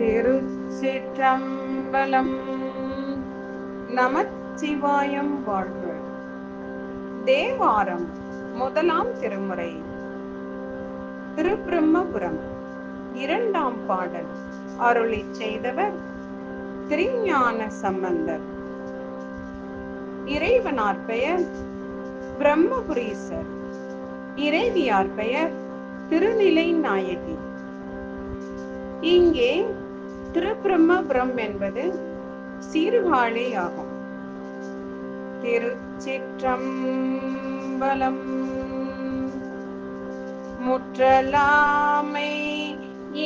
திருச்சிற்றம்பலம். நமச்சிவாயம் வாழ்வு தேவாரம் முதலாம் திருமுறை. திருப்பிரம்மபுரம். இரண்டாம் பாடல். அருளி செய்தவர் திருஞான சம்பந்தர். இறைவனார் பெயர் பிரம்மபுரீசர். இறைவியார் பெயர் திருநிலை நாயகி இங்கே திருப்பிரம்மபுரம் என்பது சீர்காழி ஆகும். திருச்சிற்றம்பலம் முற்றலாமை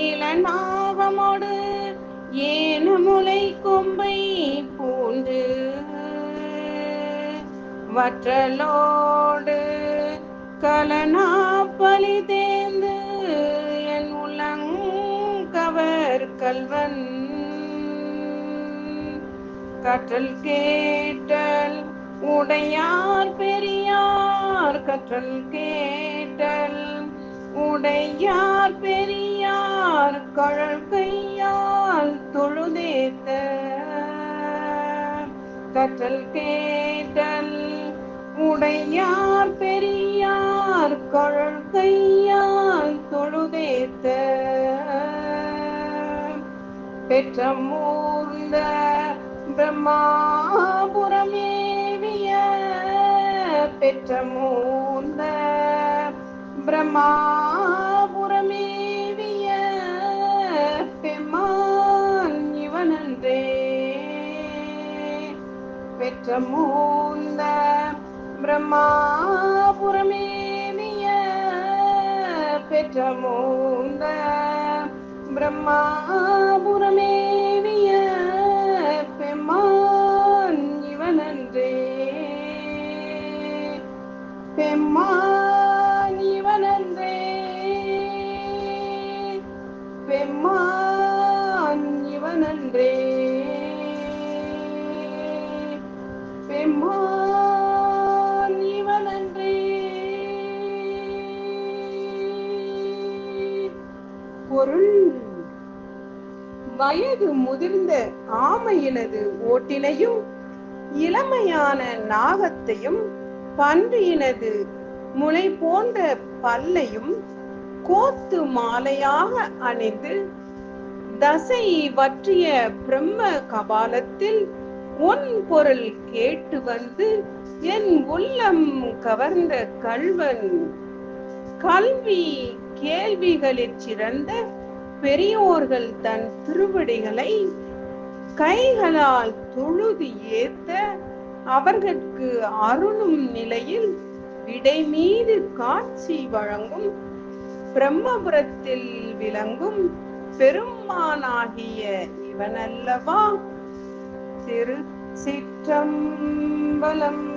இளநாகமோடு ஏனமுலை கொம்பை பூண்டு வற்றலோடு கலனாப்பலி கல்வன் கற்றல் கேட்டல் உடையார் பெரியார் கற்றல் கேட்டல் உடையார் பெரியார் கழல் கையால் தொழுதேத்த. கற்றல் கேட்டல் உடையார் பெரியார் கழல் கையால் தொழுதேத்த. பெற்றமூர்ந்த பிரம்மாபுரமேவிய பெற்றமூர்ந்த பிரம்மாபுரமேவிய பெம்மான் இவனன்றே. பெற்றமூர்ந்த பிரம்மாபுரமேவிய பெற்றமூந்த பிரம்மாபுரமேவிய பெம்மான் இவனன்றே. பெம்மான் இவனன்றே. பெம்மான் பொருள். வயது முதிர்ந்த ஆமையினது ஓட்டினையும் இளமையான நாகத்தையும் பன்றியினது முளை போன்ற பல்லையும் கோத்து மாலையாக அணிந்து தசை வற்றிய பிரம்ம கபாலத்தில் உன் பொருள் கேட்டு வந்து என் உள்ளம் கவர்ந்த கல்வன் கல்வி கேள்விகளில் சிறந்த பெரியோர்கள் தன் திருவடிகளை கைகளால் தொழுது ஏத்த அவர்களுக்கு அருளும் நிலையில் விடை மீது காட்சி வழங்கும் பிரம்மபுரத்தில் விளங்கும் பெருமானாகிய இவனல்லவா? திருச்சிற்றம்பலம்